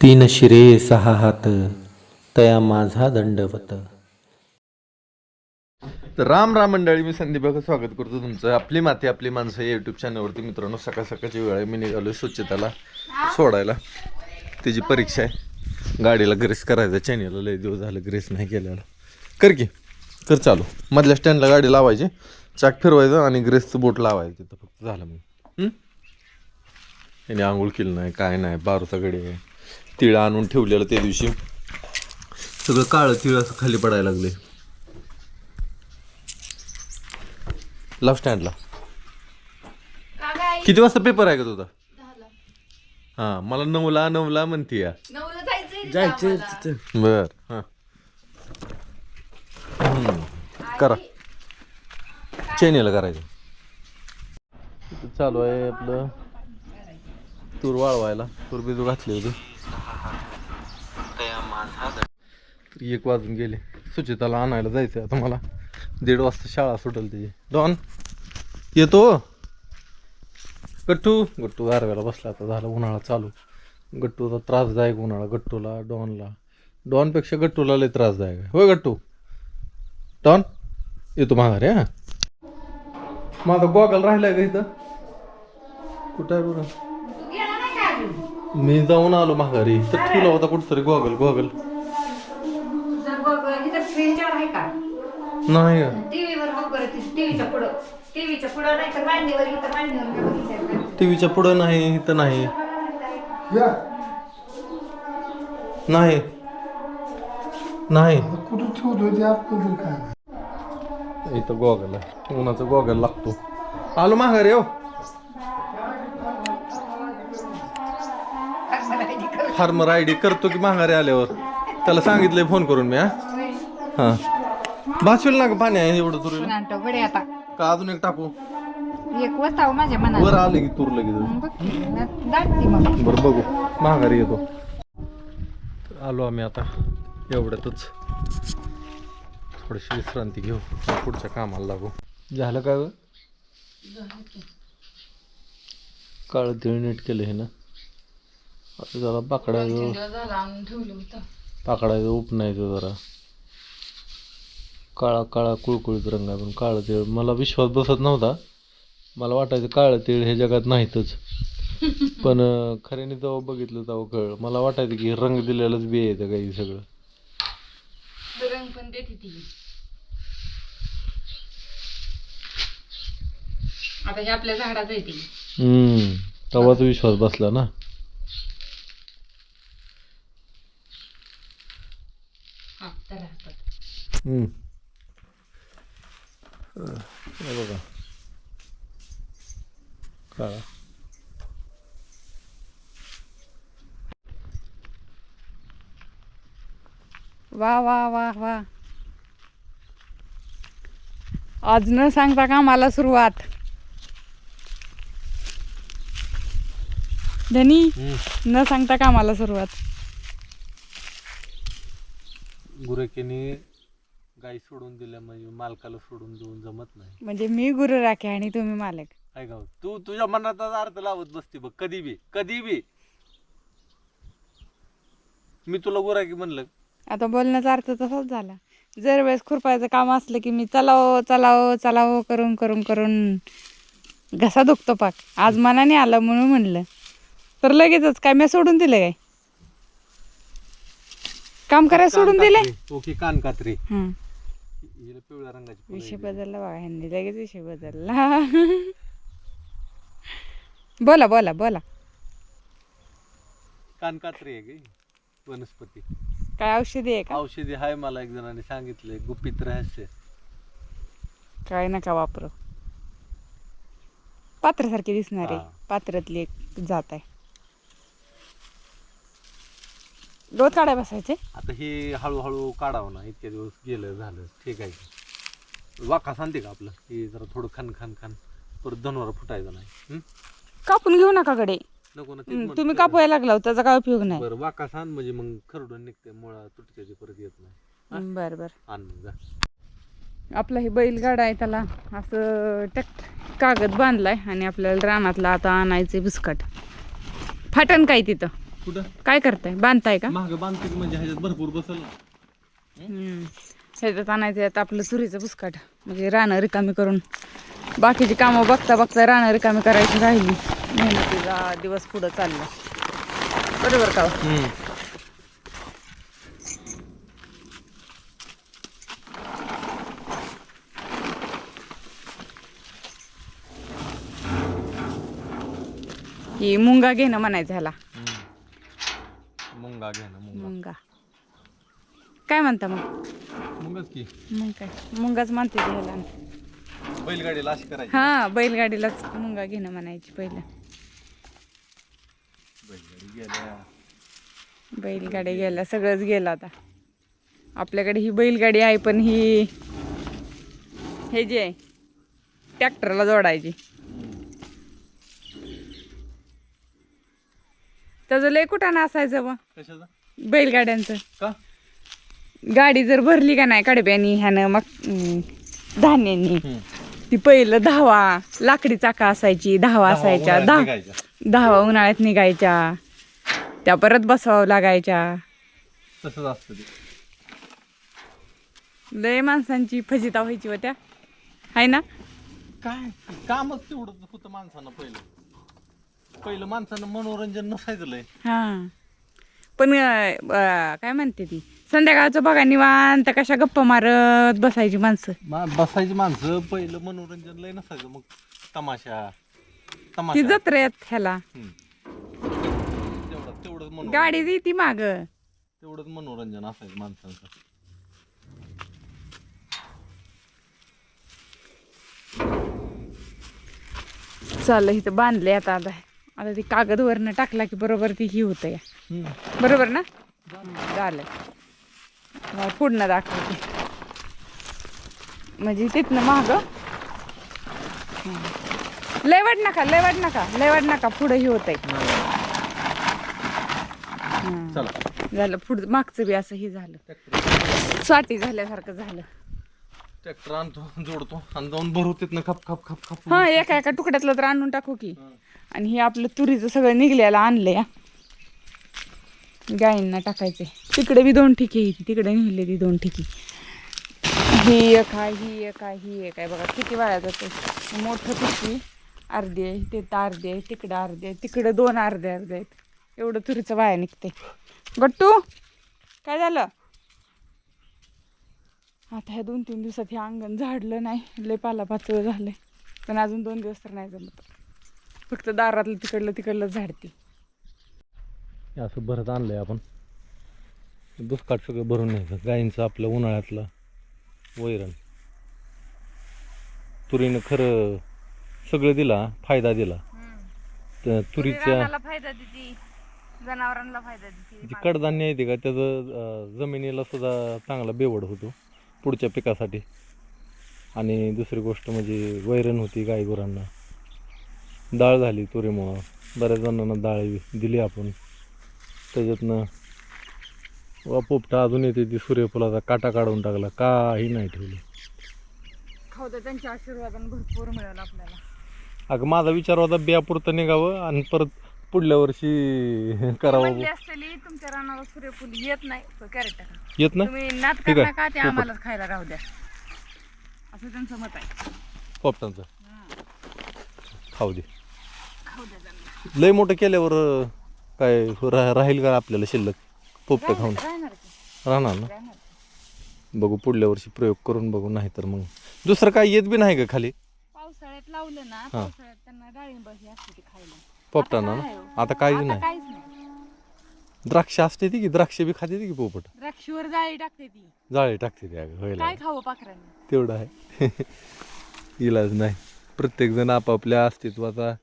तीन शिरे सहा हात तया माझा दंडवत. तर राम राम मंडळी मी संदीप बघा स्वागत करतो तुमचं. आपली माती आपली माणसं या युट्यूब चॅनलवरती मित्रांनो सकाळ सकाळची वेळ आहे. मी निघालो स्वच्छताला सोडायला. त्याची परीक्षा आहे. गाडीला ग्रेस करायचं चॅनेलला लय दिवस झालं ग्रेस नाही केलेला. कर की. कर चालू. मधल्या स्टँडला गाडी लावायची. चाक फिरवायचं आणि ग्रेसचं बोट लावायचं तिथं. फक्त झालं मग हं? त्याने आंघोळ केलं नाही काय नाही. बारूचा गडी आहे. तिळ आणून ठेवलेलं त्या दिवशी. सगळं काळं तिळ असं खाली पडायला लागले. लव स्टँडला किती वाजता पेपर आहे का तुझा? हा मला नऊला नऊला म्हणते या. जायचं तिथं बर हा. करा. चेनीला करायचं. इथं चालू आहे आपलं. तूर वाळवायला. तूर बिजू घातली होती तर एक वाजून गेले. सुचिताला आणायला जायचं आता मला. दीड वाजता शाळा सुटेल त्याची डॉन येतो? गट्टू? गट्टू गारव्याला बसला आता झालं उन्हाळा चालू. गट्टूचा त्रासदायक उन्हाळा गट्टूला डॉनला. डॉनपेक्षा गट्टूला लय त्रासदायक आहे. होय गट्टू? डॉन येतो माघारी हा? माझा गॉगल राहिलाय का इथं? कुठं आहे बरं? मी जाऊन आलो माघारी. तर ठेवला होता कुठतरी गॉगल गॉगल फ्रीजवर आहे का नाही. टीव्हीवर बरं टीव्हीच्या पुढं. टीव्हीच्या पुढं नाही तर मांडीवर इथं मांडीवर बघितलं टीव्हीच्या पुढं नाही इथं नाही. नाही. नाही. कुठं ठेवलं ते आपलं काय? नाही. इथं गॉगल आहे. उन्हाचा गॉगल लागतो. आलो माघारी हो. फार्मर आय डी करतो की माघारी आल्यावर. त्याला सांगितलंय फोन करून मी हा. हा. भाचवेल ना पाणी आहे एवढं तुरीला. आणतो आता. का अजून एक टाकू? एक वस्ता हो माझ्या मनात वर आले की तूर लगेच बघ की, ना- दाटती मग. बरं बघू. माघारी येतो. तर आलो आम्ही आता. एवढ्यातच थोडीशी विश्रांती घेऊ. पुढच्या कामाला लागू. झालं काय काळ तिळ नीट केलं हे ना. आता जरा पाकडायचं पाकडायचं उपणायचं जरा. काळा काळा कुळकुळीत रंग आहे पण काळं तिळ. मला विश्वास बसत नव्हता. मला वाटायचं काळं तिळ हे जगात नाहीतच. पण खऱ्याने जेव्हा बघितलं तेव्हा कळलं. मला वाटायचं की रंग दिलेलंच बी येतं काही सगळं. रंग पण देते ती आता हे आपल्या झाडाचं आहे ती. हम्म तेव्हाच विश्वास बसला ना. हा तर हम्म. हे बघा काळा वा वा वा वा आज न सांगता का मला सुरुवात. धनी न सांगता का मला सुरुवात? गुरेकेने गाई सोडून दिल्या म्हणजे मालकाला सोडून देऊन जमत नाही. म्हणजे मी गुरु राखे आणि तुम्ही मालक. काय गाव तू तुझ्या मनात अर्थ लावत बसते बघ कधी बी कधी बी. मी तुला गुराकी म्हणलं. आता बोलण्याचा अर्थ तसाच झाला. जर वेळेस खुरपायचं काम असलं की मी चलाव चलाव चलाव करून करून करून घसा दुखतो पाक. आज मनाने आलं म्हणून म्हणलं. तर लगेचच काय मी सोडून दिलं काय? काम करायला सोडून दिले ओके कान कात्री. हं हिला पिवळ्या रंगाची फुलं विषय. बदलला बघा ह्यांनी लगेच विषय बदलला बोला बोला बोला कान कात्री आहे ग वनस्पती काय औषधी आहे का औषधी आहे मला एक जणांनी सांगितलंय गुपित रहस्य काय नका वापरू पात्रासारखी दिसणार आहे हा. पात्रातली एक जात आहे रोज काढाय बसायचे? आता हे हळूहळू काढावं ना इतक्या दिवस गेलं झालं ठीक आहे. वाका सांगते का आपलं? हे जरा थोडं खान खान खान. परत धनवारा फुटायचं नाही. हं? कापून घेऊ नका कडे नको ना तेच तुम्ही ना. कापायला लागला त्याचा काय उपयोग नाही. बरं वाका सांग म्हणजे मग खरडून निघते मुळा तुटते ते परत येत नाही. बर बर. आण मग जा. आपला हे बैलगाडा आहे त्याला असं टक कागद बांधलाय आणि आपल्याला रानातला आता आणायचे बिस्कट. फाटन काय तिथं? कुठं? काय करताय? बांधताय का? महाग बांधते म्हणजे ह्याच्यात भरपूर बसल. हम्म. ह्याच्यात आणायचं यात आपलं सुरीचं बुसकाट. म्हणजे रानं रिकामी करून. बाकीची कामं बघता बघता रानं रिकामी करायची राहिली. मेहनतीचा दिवस पुढं चालला. बरोबर का? हो? मुंगा घेणं म्हणायचं ह्याला. मुंगा मुंगा मुंगा काय म्हणता मग मुंगाच की मग काय मुंगाच म्हणते ते ह्याला बैलगाडीला अशी करायची हा बैलगाडीलाच मुंगा घेणं म्हणायची पहिलं बैलगाडी गेल्या बैलगाडी गेल्या सगळंच गेलं आता आपल्याकडे ही बैलगाडी आहे पण ही हे जे आहे ट्रॅक्टरला जोडायची त्याचं लय कुठं असायचं कशाचा? बैलगाड्यांचं. का? गाडी जर भरली का नाही कडब्यानी ह्यानं मग धान्यांनी. ती पहिलं दहावा लाकडी चाका असायची दहावा असायच्या निघायच्या. दहावा उन्हाळ्यात निघायच्या. त्या परत बसवावं लागायच्या. तसंच असतं ते. लय माणसांची फजिता व्हायची होत्या. हाय ना? काय? कामच तेवढं होतं माणसानं पहिलं. पहिलं माणसानं मनोरंजन नसायचं लय. हा. पण अं, अं, काय म्हणते ती? संध्याकाळचं बघा निवांत कशा गप्पा मारत बसायची माणसं. मा- बसायची माणसं पहिलं मनोरंजन लय नसायचं मग तमाशा ती तमाशा जत्रेत ह्याला. हम्म. तेवढं तेवढंच मनोरंजन. गाडी ती माग. तेवढंच मनोरंजन असायचं माणसांचं. चाललं इथं बांधले आता आता. आता ती कागद वरनं टाकला की बरोबर ती ही होतं. या. बरोबर ना? झालं. पुढनं दाखवते. म्हणजे तिथनं माग. लय वाट नका लय वाट नका लय वाट नका पुढं ही होतंय. हं. चला झालं पुढं मागचं बी असं ही झालं. साठी झाल्यासारखं झालं. ट्रॅक्टर आणतो जोडतो आणि जाऊन भरू तिथनं खप खप खप खप. हा एका एका तुकड्यातलं तर आणून टाकू की. आणि हे आपलं तुरीचं सगळं निघल्याला आणलंय. हा. गायींना टाकायचे तिकडे बी दोन ठिकी ही तिकडे नेले ती दोन ठिकी. ही एक आहे ही एक आहे ही एक आहे. बघा किती वाया जाते मोठं पिशवी अर्धी आहे. ते तर अर्धी आहे. तिकडं अर्धी आहे. तिकडं दोन अर्धे अर्धे आहेत. एवढं तुरीचं वाया निघते गट्टू काय झालं? आता ह्या दोन तीन दिवसात हे अंगण झाडलं नाही. लय पाला पाचवं झालंय. पण अजून दोन दिवस तर नाही जमत. फक्त दारातलं तिकडलं तिकडलं झाडते असं भरत आणलंय आपण. दुष्काट सगळं भरून न्यायचं. गायींचं आपलं उन्हाळ्यातलं वैरण. तुरीनं खरं सगळं दिला फायदा दिला. त्या तुरीच्या फायदा देते. जनावरांना फायदा देते. जी कडधान्य येते का त्याचं जमिनीला सुद्धा चांगला बेवड होतो पुढच्या पिकासाठी. आणि दुसरी गोष्ट म्हणजे वैरण होती गायगुरांना. डाळ झाली तुरीमुळं. बऱ्याच जणांना डाळ दिली आपण. त्याच्यातनं वा पोपटा अजून येते ती सूर्यफुलाचा काटा काढून टाकला. काही नाही ठेवलं. खाऊ त्यांच्या आशीर्वादाने भरपूर मिळेल आपल्याला. अगं माझा विचार होता बियापुरतं निघावं आणि परत पुढल्या वर्षी करावं. म्हणली असलेली तुमच्या रानावर सूर्यफूल येत नाही. कॅरेट येत ना तुम्ही नात ठीक करू आहे. नका ते आम्हालाच खायला राहू द्या. असं त्यांचं मत आहे. पोपटांचं. खाऊ दे. लय मोठं केल्यावर काय रा- राहील का आपल्याला शिल्लक? पोपट खाऊन. राहणार की. राहणार ना? राहणार बघू पुढल्या वर्षी प्रयोग करून बघू नाही तर मग. दुसरं काय येत बी नाही का खाली? पावसाळ्यात लावलं ना पावसाळ्यात त्यांना डाळिंब ही असते ती खायला. पोपटांना ना? आता काहीच आता नाही. काहीच नाही. द्राक्ष असते ती की द्राक्ष बी खाते ती की पोपट? द्राक्षीवर जाळी टाकते ती. जाळे टाकते ती अगं व्हायला. काय खावं पाखरांनी? तेवढं आहे. इलाज नाही. प्रत्येक जण आपापल्या अस्तित्वाचा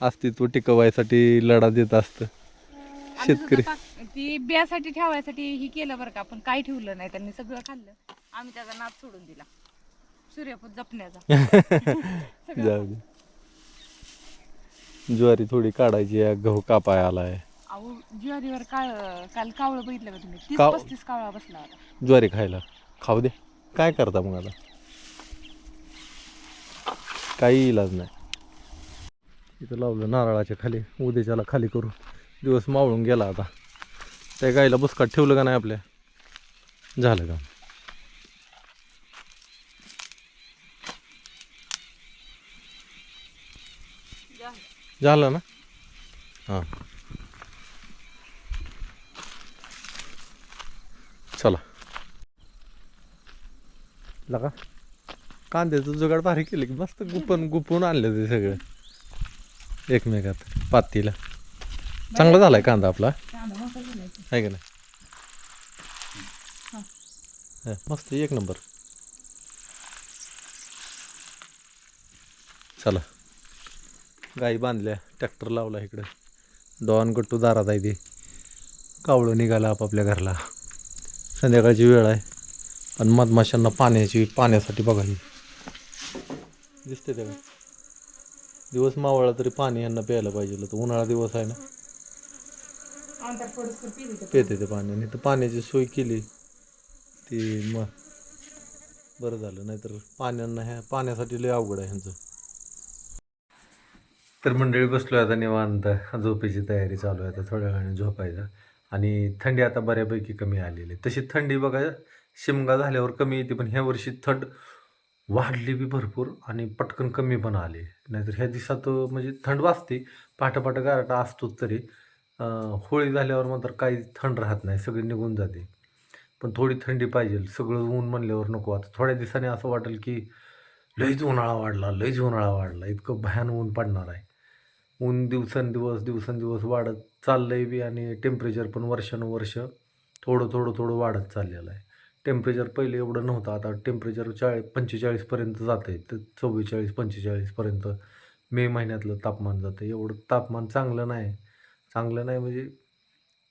अस्तित्व टिकवायसाठी लढा देत असतं. आम्ही सुद्धा शेतकरी. पाक- ती बियासाठी ठेवायसाठी ही केलं बरं का पण काही ठेवलं नाही त्यांनी सगळं खाल्लं. आम्ही त्याचा नाद सोडून दिला. सूर्यफूल जपण्याचा. जाऊ दे. ज्वारी थोडी काढायची आहे गहू कापाय आलाय. अहो ज्वारीवर काळ काल कावळं बघितलं का तुम्ही? तीस काव- पस्तीस कावळा बसला होता. ज्वारी खायला. खाऊ दे. काय करता मग आता? काही इलाज नाही. इथं लावलं नारळाच्या खाली उद्याच्याला खाली करू. दिवस मावळून गेला आता. त्या गाईला बुसकाट ठेवलं का नाही आपल्या? झालं का? झालं ना? हां. चला. लगा. कांद्याचं जुगाड भारी केलं की मस्त गुपन गुपून आणलं ते सगळं. एकमेकात पातीला. चांगला झालाय कांदा आपला. आहे का. नाही? हा, मस्त एक नंबर. चला. गाई बांधल्या. ट्रॅक्टर लावला इकडं. डॉन गट्टू दारात आहे ते. कावळं निघालं आपापल्या घरला. संध्याकाळची वेळ आहे. पण मधमाशांना पाण्याची पाण्यासाठी बघा ही. दिसते ते का? दिवस मावळला तरी पाणी यांना प्यायला पाहिजे तर उन्हाळा दिवस आहे ना. पेते ते पाणी. आणि तर पाण्याची सोय केली. ती मग बरं झालं. नाहीतर पाण्यांना ह्या पाण्यासाठी लय अवघड आहे ह्यांचं. तर मंडळी बसलो आता निवांत. झोपेची तयारी चालू आहे आता थोड्या वेळाने झोपायचं आणि थंडी आता बऱ्यापैकी कमी आलेली तशी थंडी बघा शिमगा झाल्यावर कमी येते पण ह्या वर्षी थंड वाढली बी भरपूर आणि पटकन कमी पण आली. नाहीतर ह्या दिवसात म्हणजे थंड वाजते पाठं गारटा असतोच तरी होळी झाल्यावर मात्र काही थंड राहत नाही सगळी निघून जाते. पण थोडी थंडी पाहिजे सगळं ऊन म्हणल्यावर नको. आता थोड्या दिवसांनी असं वाटेल की लईच उन्हाळा वाढला लईच उन्हाळा वाढला इतकं भयान ऊन पडणार आहे. ऊन दिवसेंदिवस दिवसेंदिवस वाढत चाललं आहे बी आणि टेम्परेचर पण वर्षानुवर्ष थोडं थोडं थोडं वाढत चाललेलं आहे. टेम्परेचर पहिले एवढं नव्हतं. आता टेम्परेचर चाळीस पंचेचाळीसपर्यंत जातं आहे तर चव्वेचाळीस पंचेचाळीसपर्यंत मे महिन्यातलं तापमान जातं एवढं तापमान चांगलं नाही. चांगलं नाही म्हणजे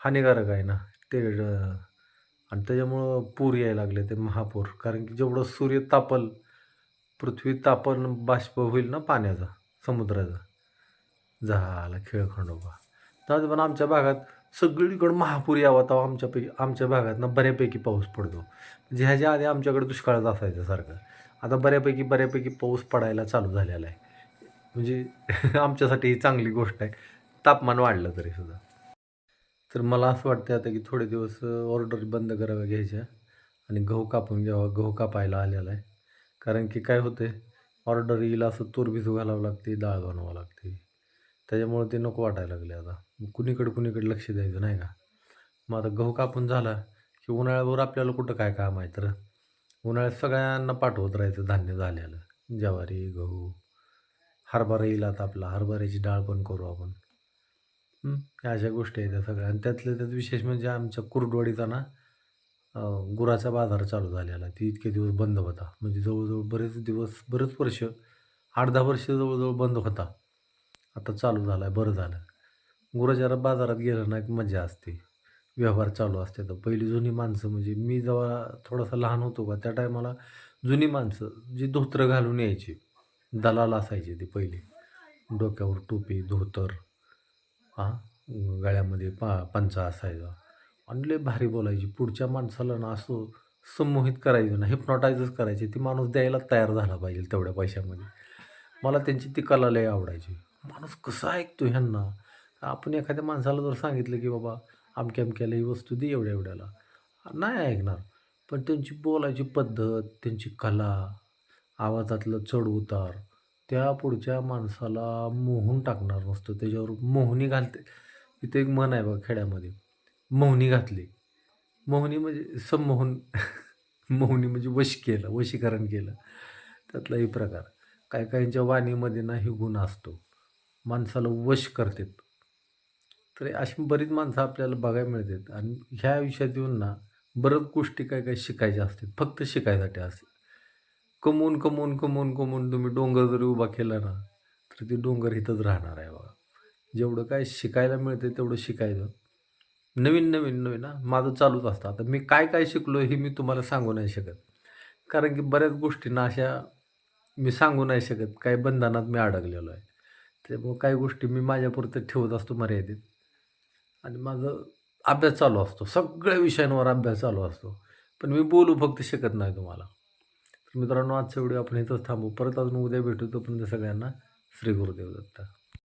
हानिकारक आहे ना. ते आणि त्याच्यामुळं पूर यायला लागले ते महापूर. कारण की जेवढं सूर्य तापल पृथ्वी तापन बाष्प होईल ना पाण्याचा समुद्राचा. झाला खेळ खंडोबा पण आमच्या भागात सगळीकडं महापूर यावा तेव्हा आमच्यापैकी आमच्या भागातनं बऱ्यापैकी पाऊस पडतो. म्हणजे ह्याच्या आधी आमच्याकडे दुष्काळच असायचं सारखं. आता बऱ्यापैकी बऱ्यापैकी पाऊस पडायला चालू झालेला आहे. म्हणजे आमच्यासाठी ही चांगली गोष्ट आहे. तापमान वाढलं तरी सुद्धा. तर मला असं वाटतं आता की थोडे दिवस ऑर्डर बंद कराव्या घ्यायच्या आणि गहू कापून घ्यावा. गहू कापायला आलेला आहे. कारण की काय होते ऑर्डर येईल असं तूर भिजू घालावं लागते डाळ बनवावं लागते. त्याच्यामुळे ते नको वाटायला लागले आता. कुणीकडे कुणीकडे लक्ष द्यायचं नाही का? मग आता गहू कापून झाला की उन्हाळ्यावर आपल्याला कुठं काय काम आहे तर? उन्हाळ्यात सगळ्यांना पाठवत राहायचं धान्य झालेलं. ज्वारी गहू हरभरा येईल आता आपला. हरभऱ्याची डाळ पण करू आपण. या अशा गोष्टी आहेत त्या सगळ्या. आणि त्यातल्या त्यात विशेष म्हणजे आमच्या कुरडवाडीचा ना गुराचा बाजार चालू झालेला. ती इतके दिवस बंद होता. म्हणजे जवळजवळ बरेच दिवस बरेच वर्ष आठ दहा वर्ष जवळजवळ बंद होता. आता चालू झाला आहे बरं झालं. गुराच्या बाजारात गेलं ना एक मजा असते. व्यवहार चालू असते. तर पहिली जुनी माणसं म्हणजे मी जेव्हा थोडासा लहान होतो का त्या टायमाला जुनी माणसं जी धोत्रं घालून यायची दलाल असायचे ते पहिले. डोक्यावर टोपी धोतर हां गळ्यामध्ये पा पंचा असायचा. आणि लय भारी बोलायची. पुढच्या माणसाला ना असं संमोहित करायचं ना हिप्नॉटायझच करायचे. ती माणूस द्यायला तयार झाला पाहिजे तेवढ्या पैशामध्ये. मला त्यांची ती कला लय आवडायची. माणूस कसा ऐकतो ह्यांना? आपण एखाद्या माणसाला जर सांगितलं की बाबा अमक्या अमक्याला ही वस्तू दे एवढ्या एवढ्याला. नाही ऐकणार. पण त्यांची बोलायची पद्धत त्यांची कला आवाजातलं चढ उतार त्या पुढच्या माणसाला मोहून टाकणार नसतं. त्याच्यावर मोहनी घालते. इथे एक मन आहे बघा खेड्यामध्ये. मोहनी घातली. मोहनी म्हणजे संमोहन. मोहनी म्हणजे वश केलं वशीकरण केलं. त्यातलाही प्रकार. काही काहींच्या वाणीमध्ये ना ही गुण असतो. माणसाला वश करतात. तर अशी बरीच माणसं आपल्याला बघायला मिळतात. आणि ह्या आयुष्यात येऊन ना बऱ्याच गोष्टी काय काय शिकायच्या असतात. फक्त शिकायसाठी असतात. कमवून कमवून कमवून कमवून तुम्ही डोंगर जरी उभा केला ना तर ते डोंगर इथंच राहणार आहे बघा. जेवढं काय शिकायला मिळतं तेवढं शिकायचं. नवीन नवीन नवीन ना माझं चालूच असतं. आता मी काय काय शिकलो हे मी तुम्हाला सांगू नाही शकत. कारण की बऱ्याच गोष्टींना अशा मी सांगू नाही शकत. काही बंधनात मी अडकलेलो आहे. त्यामुळं काही गोष्टी मी माझ्यापुरतं ठेवत असतो मर्यादित. आणि माझं अभ्यास चालू असतो. सगळ्या विषयांवर अभ्यास चालू असतो. पण मी बोलू फक्त शकत नाही तुम्हाला. तर मित्रांनो आजच्या व्हिडिओ आपण इथंच थांबू. परत अजून उद्या भेटू तोपर्यंत सगळ्यांना श्री गुरुदेव दत्ता.